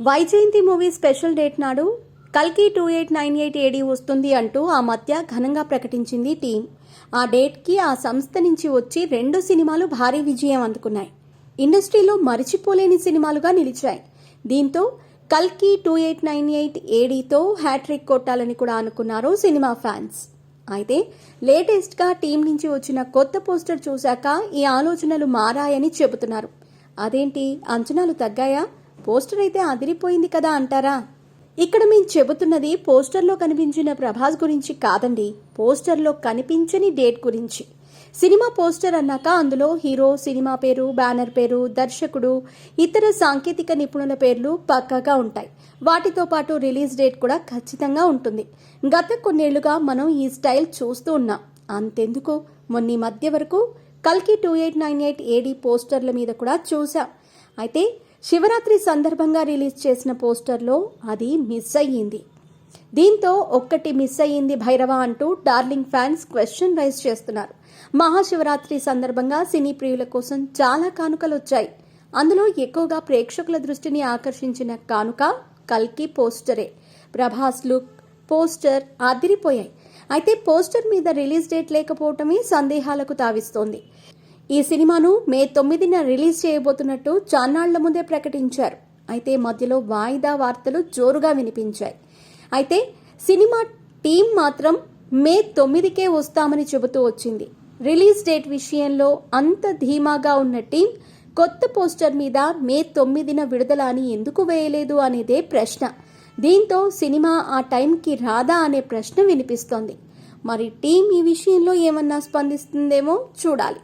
Vyjayanthi movie special date నాడు కల్కి two eight nine eight AD వస్తుంది అంటూ ఆ మధ్య ఘనంగా ప్రకటించింది టీం. ఆ డేట్కి ఆ సంస్థ నుంచి వచ్చి రెండు సినిమాలు భారీ విజయం అందుకున్నాయి. ఇండస్ట్రీలో మరిచిపోలేని సినిమాలుగా నిలిచాయి. దీంతో కల్కి టూ ఎయిట్ నైన్ ఎయిట్ ఏడీతో హ్యాట్రిక్ కొట్టాలని కూడా అనుకున్నారు సినిమా ఫ్యాన్స్. అయితే లేటెస్ట్గా టీం నుంచి వచ్చిన కొత్త పోస్టర్ చూశాక ఈ ఆలోచనలు మారాయని చెబుతున్నారు. అదేంటి? అంచనాలు తగ్గాయా? పోస్టర్ అయితే అదిరిపోయింది కదా అంటారా? ఇక్కడ మేము చెబుతున్నది పోస్టర్లో కనిపించిన ప్రభాస్ గురించి కాదండి పోస్టర్లో కనిపించని డేట్ గురించి. సినిమా పోస్టర్ అన్నాక అందులో హీరో సినిమా పేరు బ్యానర్ పేరు దర్శకుడు ఇతర సాంకేతిక నిపుణుల పేర్లు పక్కాగా ఉంటాయి. వాటితో పాటు రిలీజ్ డేట్ కూడా ఖచ్చితంగా ఉంటుంది. గత కొన్నేళ్ళుగా మనం ఈ స్టైల్ చూస్తూ ఉన్నాం. అంతెందుకు? మొన్న మధ్య వరకు కల్కి two eight nine eight AD పోస్టర్ల మీద కూడా చూసాం అయితే శివరాత్రి సందర్భంగా రిలీజ్ చేసిన పోస్టర్లో అది మిస్ అయ్యింది. దీంతో ఒక్కటి మిస్ అయ్యింది భైరవ అంటూ డార్లింగ్ ఫ్యాన్స్ క్వశ్చన్ రైజ్ చేస్తున్నారు. మహాశివరాత్రి సందర్భంగా సినీ ప్రియుల కోసం చాలా కానుకలు వచ్చాయి. అందులో ఎక్కువగా ప్రేక్షకుల దృష్టిని ఆకర్షించిన కానుక కల్కి పోస్టరే. ప్రభాస్ లుక్ పోస్టర్ అదిరిపోయాయి అయితే పోస్టర్ మీద రిలీజ్ డేట్ లేకపోవటమే సందేహాలకు తావిస్తోంది. ఈ సినిమాను మే తొమ్మిదిన రిలీజ్ చేయబోతున్నట్టు చాన్నాళ్ళ ముందే ప్రకటించారు. అయితే మధ్యలో వాయిదా వార్తలు జోరుగా వినిపించాయి. అయితే సినిమా టీం మాత్రం మే తొమ్మిదికే వస్తామని చెబుతూ వచ్చింది. రిలీజ్ డేట్ విషయంలో అంత ధీమాగా ఉన్న టీం కొత్త పోస్టర్ మీద మే తొమ్మిదిన విడుదల అని ఎందుకు వేయలేదు అనేదే ప్రశ్న. దీంతో సినిమా ఆ టైంకి రాదా అనే ప్రశ్న వినిపిస్తోంది. మరి టీం ఈ విషయంలో ఏమన్నా స్పందిస్తుందేమో చూడాలి.